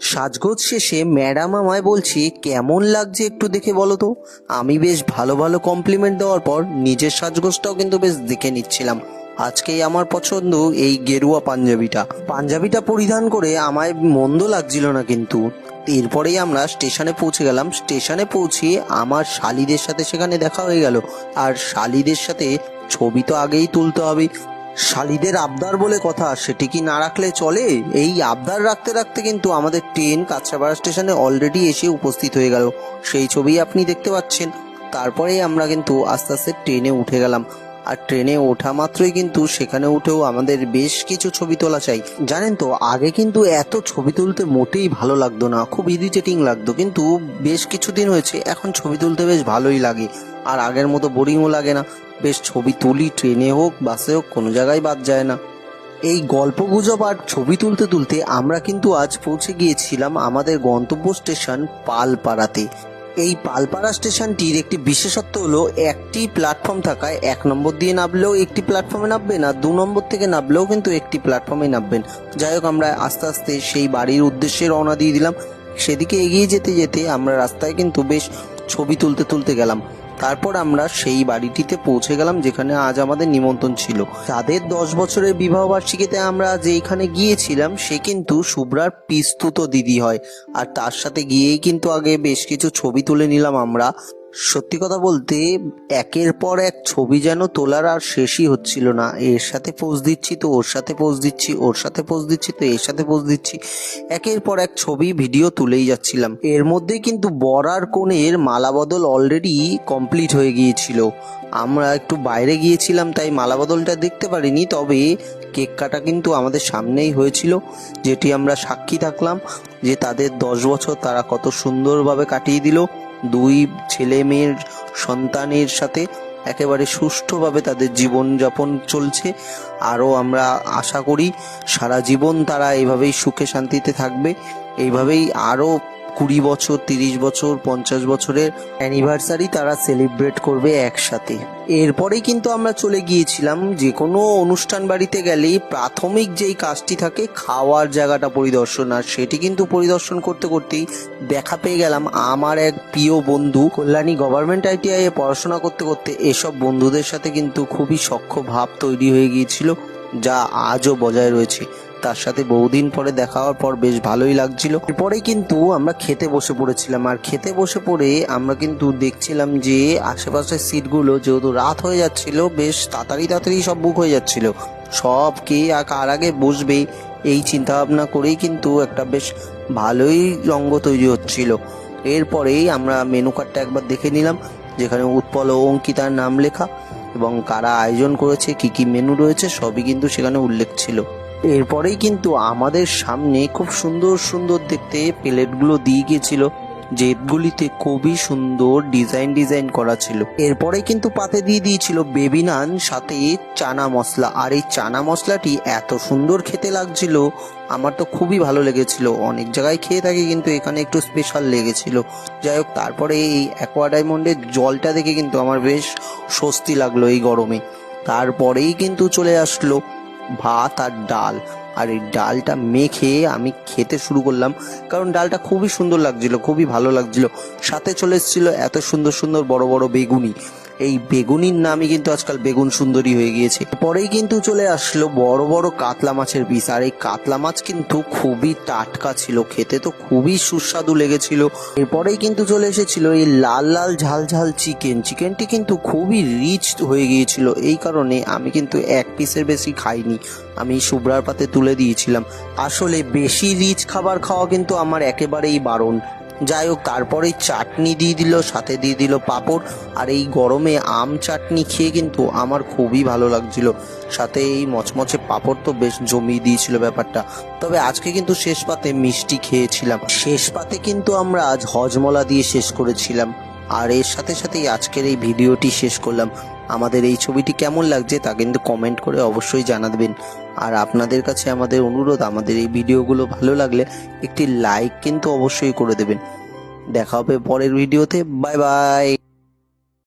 সাজগোজ শেষে ম্যাডাম আমায় বলছি, কেমন লাগছে একটু দেখে বলো তো? আমি বেশ ভালো ভালো কমপ্লিমেন্ট দেওয়ার পর নিজের সাজগোজটাও কিন্তু বেশ দেখে নিচ্ছিলাম। আজকেই আমার পছন্দ এই গেরুয়া পাঞ্জাবিটা। পাঞ্জাবিটা পরিধান করে আমায় মন্দ লাগছিল না কিন্তু। এরপরেই আমরা স্টেশনে পৌঁছে গেলাম। স্টেশনে পৌঁছে আমার শালিদের সাথে সেখানে দেখা হয়ে গেল। আর শালিদের সাথে ছবি তো আগেই তুলতে হবে। শালিদের আবদার বলে কথা, সেটি কি না রাখলে চলে? এই আবদার রাখতে রাখতে কিন্তু আমাদের ট্রেন কাঁচরাপাড়া স্টেশনে অলরেডি এসে উপস্থিত হয়ে গেল। সেই ছবি আপনি দেখতে পাচ্ছেন। তারপরেই আমরা কিন্তু আস্তে আস্তে ট্রেনে উঠে গেলাম। আর ট্রেনে ওঠা মাত্রই কিন্তু সেখানে উঠেও আমাদের বেশ কিছু ছবি তোলা চাই। জানেন তো, আগে কিন্তু এত ছবি তুলতে মোটেই ভালো লাগতো না, খুব ইরিটেটিং লাগতো। কিন্তু বেশ কিছুদিন হয়েছে, এখন ছবি তুলতে বেশ ভালোই লাগে। আর আগের মতো বোরিংও লাগে না। বেশ ছবি তুলি, ট্রেনে হোক, বাসে হোক, কোনো জায়গায় বাদ যায় না। এই গল্প গুজব আর ছবি তুলতে তুলতে আমরা কিন্তু আজ পৌঁছে গিয়েছিলাম আমাদের গন্তব্য স্টেশন পালপাড়াতে। এই পালপাড়া স্টেশনটির একটি বিশেষত্ব হলো একটি প্ল্যাটফর্ম থাকায় এক নম্বর দিয়ে নামলেও একটি প্ল্যাটফর্মে নামবেন আর দু নম্বর থেকে নামলেও কিন্তু একটি প্ল্যাটফর্মে নামবেন। যাই হোক, আমরা আস্তে আস্তে সেই বাড়ির উদ্দেশ্যে রওনা দিয়ে দিলাম। সেদিকে এগিয়ে যেতে যেতে আমরা রাস্তায় কিন্তু বেশ ছবি তুলতে তুলতে গেলাম। তারপর আমরা সেই বাড়িটিতে পৌঁছে গেলাম, যেখানে আজ আমাদের নিমন্ত্রণ ছিল। তাদের দশ বছরের বিবাহ বার্ষিকীতে আমরা যেখানে গিয়েছিলাম, সে কিন্তু শুভ্রার পিস্তুত দিদি হয়। আর তার সাথে গিয়েই কিন্তু আগে বেশ কিছু ছবি তুলে নিলাম আমরা। সত্যি কথা বলতে, একের পর এক ছবি যেন তোলার আর শেষই হচ্ছিল না। এর সাথে পোজ দিচ্ছি তো, ওর সাথে পোজ দিচ্ছি, ওর সাথে পোজ দিচ্ছি তো, এর সাথে পোজ দিচ্ছি। একের পর এক ছবি ভিডিও তুলেই যাচ্ছিলাম। এর মধ্যে কিন্তু বরার কোণের কনের মালা বদল অলরেডি কমপ্লিট হয়ে গিয়েছিল। আমরা একটু বাইরে গিয়েছিলাম, তাই মালা বদলটা দেখতে পারিনি, তবে কেক কাটা কিন্তু আমাদের সামনেই হয়েছিল, যেটি আমরা সাক্ষী থাকলাম যে তাদের দশ বছর তারা কত সুন্দরভাবে কাটিয়ে দিল। দুই ছেলে মেয়ের সন্তানের সাথে একেবারে সুষ্ঠুভাবে তাদের জীবনযাপন চলছে। আরও আমরা আশা করি সারা জীবন তারা এইভাবেই সুখে শান্তিতে থাকবে। এইভাবেই আরও কুড়ি বছর, তিরিশ বছর, পঞ্চাশ বছরের অ্যানিভার্সারি তারা সেলিব্রেট করবে একসাথে। এরপরেই কিন্তু আমরা চলে গিয়েছিলাম যে কোনো অনুষ্ঠান বাড়িতে গেলেই প্রাথমিক যেই কাজটি থাকে খাওয়ার জায়গাটা পরিদর্শন। আর সেটি কিন্তু পরিদর্শন করতে করতেই দেখা পেয়ে গেলাম আমার এক প্রিয় বন্ধু কল্যাণী গভর্নমেন্ট আইটিআই এ পড়াশোনা করতে করতে এসব বন্ধুদের সাথে কিন্তু খুবই সখ্য ভাব তৈরি হয়ে গিয়েছিল, যা আজও বজায় রয়েছে। তার সাথে বহুদিন পরে দেখা হওয়ার পর বেশ ভালোই লাগছিল। এরপরে কিন্তু আমরা খেতে বসে পড়েছিলাম। আর খেতে বসে পড়ে আমরা কিন্তু দেখছিলাম যে আশেপাশের সিটগুলো যেহেতু রাত হয়ে যাচ্ছিল, বেশ তাড়াতাড়ি তাড়াতাড়ি সব বুক হয়ে যাচ্ছিল। সব কে কার আগে বসবে এই চিন্তা ভাবনা করেই কিন্তু একটা বেশ ভালোই রঙ্গ তৈরি হচ্ছিল। এরপরেই আমরা মেনু কার্ডটা একবার দেখে নিলাম, যেখানে উৎপল ও অঙ্কিতার নাম লেখা এবং কারা আয়োজন করেছে, কি কি মেনু রয়েছে, সবই কিন্তু সেখানে উল্লেখ ছিল। এরপরেই কিন্তু আমাদের সামনে খুব সুন্দর সুন্দর দেখতে প্লেটগুলো দিয়ে গিয়েছিল। যেগুলিতে খুবই সুন্দর ডিজাইন ডিজাইন করা ছিল। এরপরে কিন্তু পাতে দিয়ে দিয়েছিল বেবি নান, সাথে চানা মশলা। আর এই চানা মশলাটি এত সুন্দর খেতে লাগছিল, আমার তো খুবই ভালো লেগেছিল। অনেক জায়গায় খেয়ে থাকি কিন্তু এখানে একটু স্পেশাল লেগেছিল। যাই হোক, তারপরে এই অ্যাকোয়া ডায়মন্ডের জলটা দেখে কিন্তু আমার বেশ স্বস্তি লাগল এই গরমে। তারপরেই কিন্তু চলে আসলো ভাত আর ডাল। আর এই ডালটা মেখে আমি খেতে শুরু করলাম। কারণ ডালটা খুবই সুন্দর লাগছিল, খুবই ভালো লাগছিল। সাথে চলে এসেছিল এত সুন্দর সুন্দর বড় বড় বেগুনি। এই বেগুনির নামই কিন্তু আজকাল বেগুন সুন্দরী হয়ে গিয়েছে। পরেই কিন্তু চলে আসলো বড় বড় কাতলা মাছের পিস। আর এই কাতলা মাছ কিন্তু খুবই টাটকা ছিল, খেতে তো খুবই সুস্বাদু লেগেছিল। এরপরেই কিন্তু চলে এসেছিল এই লাল লাল ঝাল ঝাল চিকেন। চিকেনটি কিন্তু খুবই রিচ হয়ে গিয়েছিল। এই কারণে আমি কিন্তু এক পিসের বেশি খাইনি। আমি শুভ্রার পাতে তুলে দিয়েছিলাম। আসলে বেশি রিচ খাবার খাওয়া কিন্তু আমার একেবারেই বারণ। যাই হোক, তারপরে চাটনি দিয়ে দিল, সাথে দিয়ে দিল পাঁপড়। আর এই গরমে আম চাটনি খেয়ে কিন্তু আমার খুবই ভালো লাগছিল। সাথে এই মচমচে পাঁপড় তো বেশ জমিয়ে দিয়েছিল ব্যাপারটা। তবে আজকে কিন্তু শেষ পাতে মিষ্টি খেয়েছিলাম। শেষ পাতে কিন্তু আমরা আজ হজমলা দিয়ে শেষ করেছিলাম। আর এর সাথে সাথেই আজকের এই ভিডিওটি শেষ করলাম। আমাদের এই ছবিটি কেমন লাগছে তা কিন্তু কমেন্ট করে অবশ্যই জানা দেবেন আর আপনাদের কাছে আমাদের অনুরোধ, আমাদের এই ভিডিওগুলো ভালো লাগলে একটি লাইক কিন্তু অবশ্যই করে দেবেন। দেখা হবে পরের ভিডিওতে। Bye bye